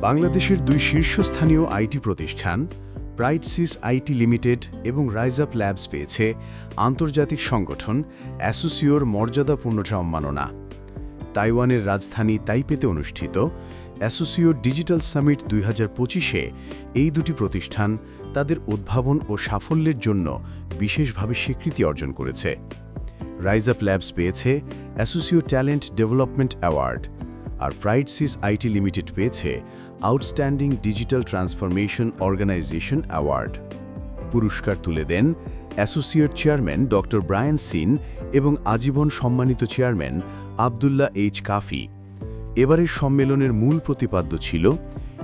বাংলাদেশের দুই শীর্ষস্থানীয় আইটি প্রতিষ্ঠান প্রাইডসিস আইটি লিমিটেড এবং রাইজ আপ ল্যাবস পেয়েছে আন্তর্জাতিক সংগঠন অ্যাসোসিওর মর্যাদাপূর্ণ সম্মাননা। তাইওয়ানের রাজধানী তাইপেতে অনুষ্ঠিত অ্যাসোসিও ডিজিটাল সামিট দুই হাজার পঁচিশে এই দুটি প্রতিষ্ঠান তাদের উদ্ভাবন ও সাফল্যের জন্য বিশেষভাবে স্বীকৃতি অর্জন করেছে। রাইজ আপ ল্যাবস পেয়েছে অ্যাসোসিও ট্যালেন্ট ডেভেলপমেন্ট অ্যাওয়ার্ড আর প্রাইডসিস আইটি লিমিটেড পেয়েছে outstanding digital transformation organisation award পুরস্কার তুলে দেন associate chairman doctor Brian Shin এবং আজীবন সম্মানিত চেয়ারম্যান আবদুল্লাহ এইচ কাফি এবারের সম্মেলনের মূল প্রতিপাদ্য ছিল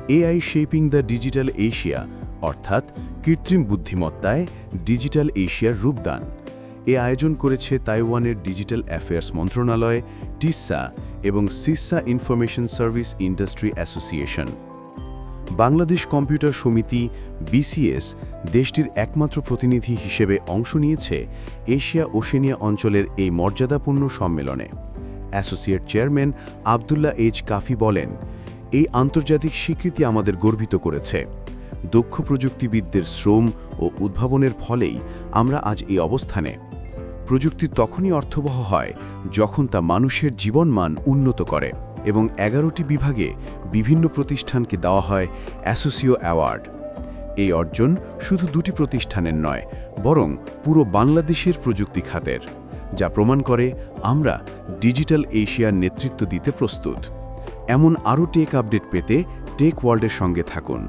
AI shaping the digital Asia অর্থাৎ কৃত্রিম বুদ্ধিমত্তায় ডিজিটাল এশিয়ার রূপদান। এ আয়োজন করেছে তাইওয়ানের ডিজিটাল অ্যাফেয়ার্স মন্ত্রণালয়, টিসা এবং সিসা information service industry association. Bangladesh computer সমিতি, বিসিএস, দেশটির একমাত্র প্রতিনিধি হিসেবে অংশ নিয়েছে এশিয়া ওশেনিয়া অঞ্চলের এই মর্যাদাপূর্ণ সম্মেলনে। Associate chairman Abdullah H Kafi বলেন, এই আন্তর্জাতিক স্বীকৃতি আমাদের গর্বিত করেছে। দক্ষ প্রযুক্তিবিদদের শ্রম ও উদ্ভাবনের ফলেই আমরা আজ এই অবস্থানে। প্রযুক্তি তখনই অর্থবহ হয় যখন তা মানুষের জীবনমান উন্নত করে। এবং এগারোটি বিভাগে বিভিন্ন প্রতিষ্ঠানকে দেওয়া হয় অ্যাসোসিও অ্যাওয়ার্ড। এই অর্জন শুধু দুটি প্রতিষ্ঠানের নয়, বরং পুরো বাংলাদেশের প্রযুক্তি খাতের, যা প্রমাণ করে আমরা ডিজিটাল এশিয়ার নেতৃত্ব দিতে প্রস্তুত। এমন আরও টেক আপডেট পেতে টেক ওয়ার্ল্ডের সঙ্গে থাকুন।